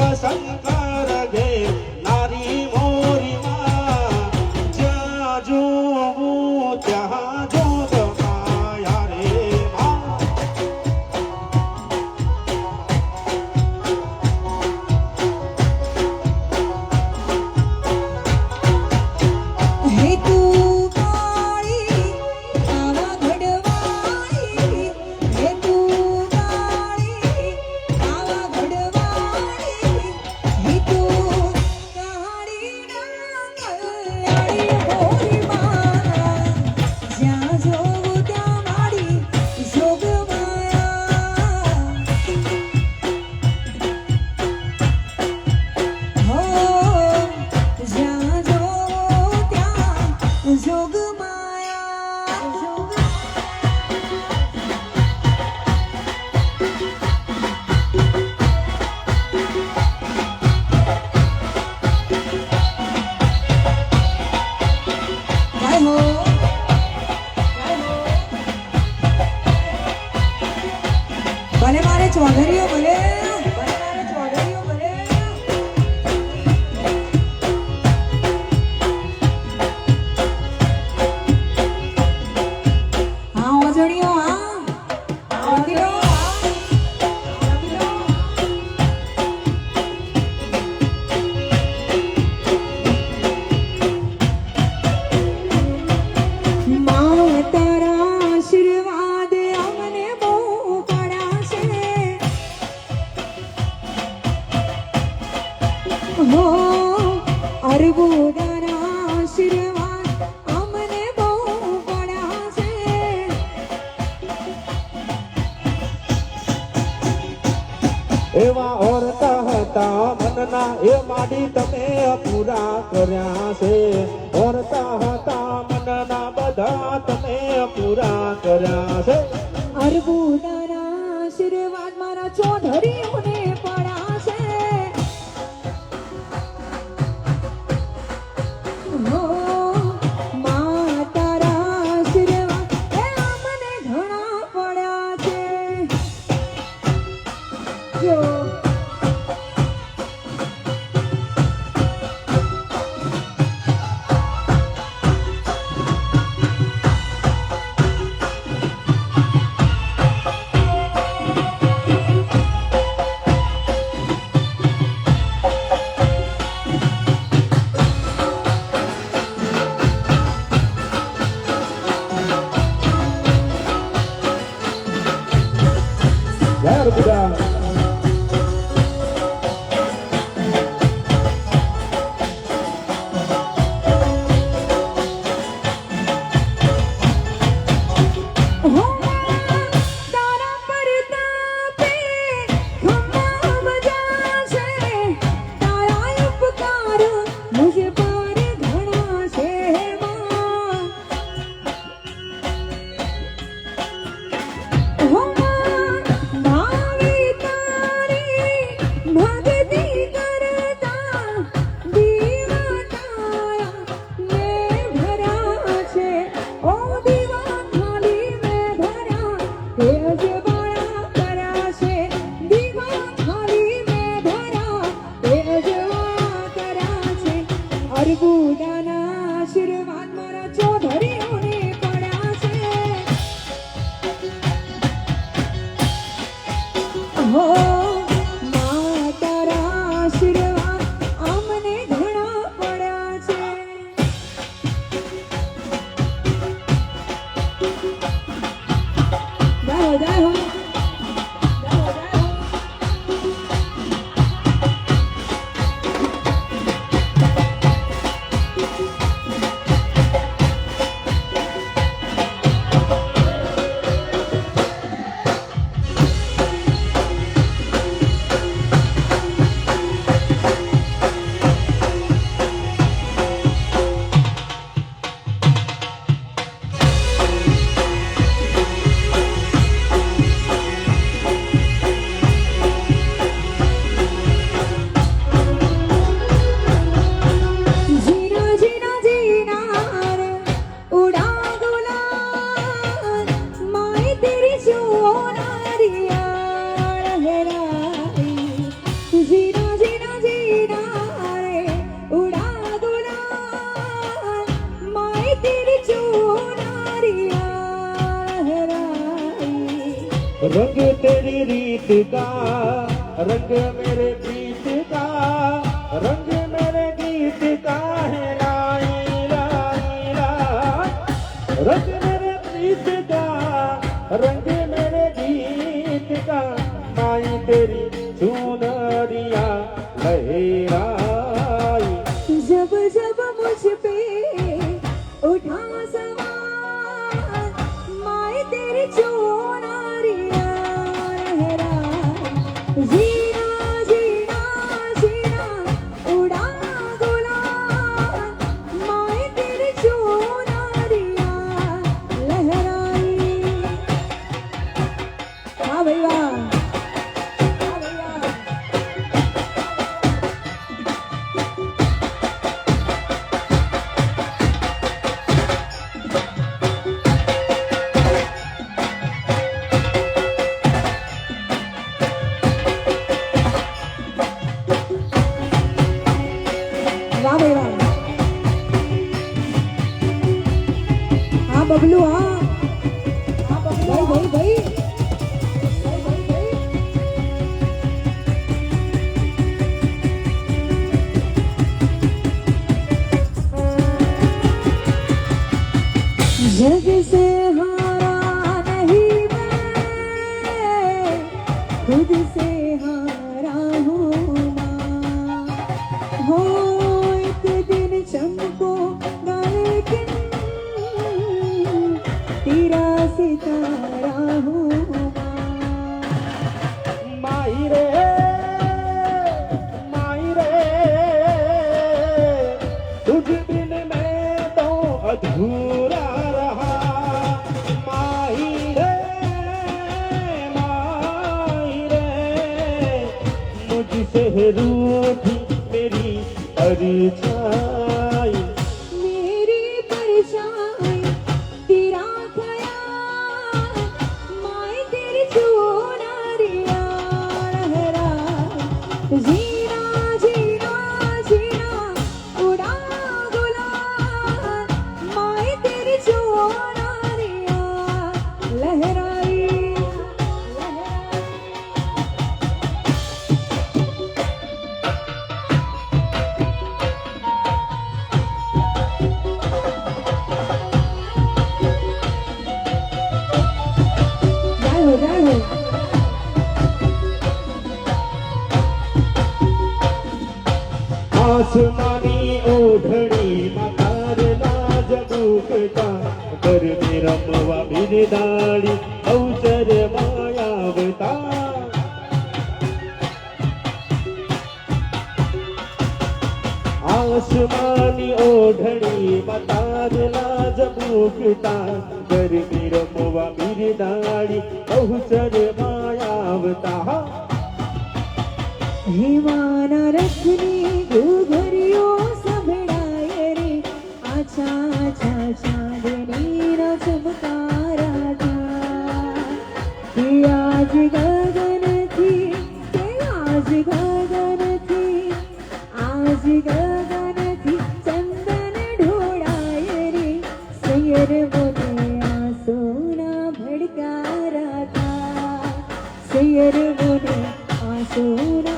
Vasant to our video. અર્બુદના એવા ઓરતા હતા મનના એ માડી તમે પૂરા કર્યા છે. ઓરતા હતા મનના બધા તમે પૂરા કર્યા છે. અર્બુદના આશીર્વાદ મારા છો ધરી Jai Ho! रंगे 没了。Jefferson. रूठी मेरी अर्चा માતાની ઓઢણી માતાને લાજ ભૂખતા ગરબી રમવા બિરદાડી બહુચરે માયા આવતા. હેવાના રથની ઘૂઘરીઓ સંભળાય રે, આછા આછા, ચાંદની ના ચમકારા હતા આજ ગગનથી આજ ગગનથી, આજ ગગન செய்யருவனே ஆசூரா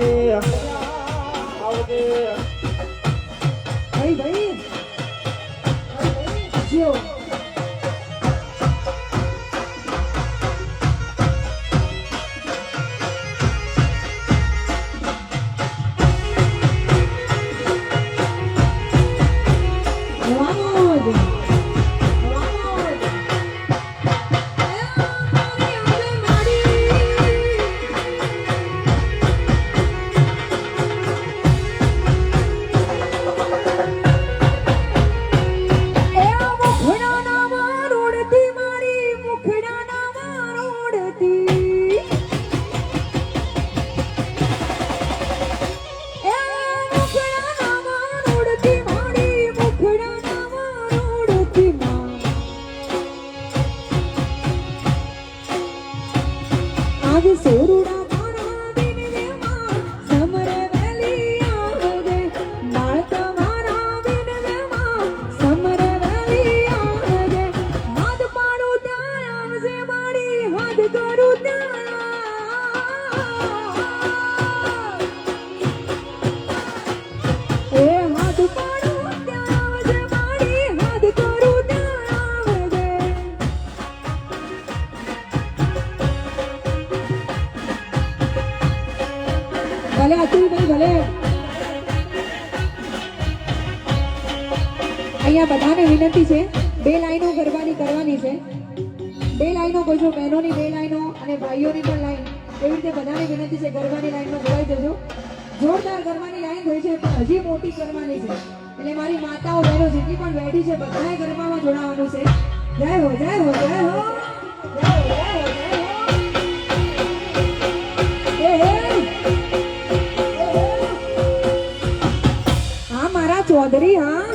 આવજે. આવજે. ભાઈ ભાઈ. જો. કરવાની થઈ છે, પણ હજી મોટી કરવાની છે. એટલે મારી માતાઓ, બહેનો જેટલી પણ બેઠી છે, બધાએ ગરબામાં જોડાવાનું છે. જય હો જય હો જય હો જય હો ચૌધરી હા.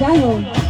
Diamond.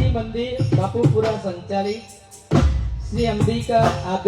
બાપુપુરા સંચાલિત શ્રી અંબિકા આધ્યાત્મિક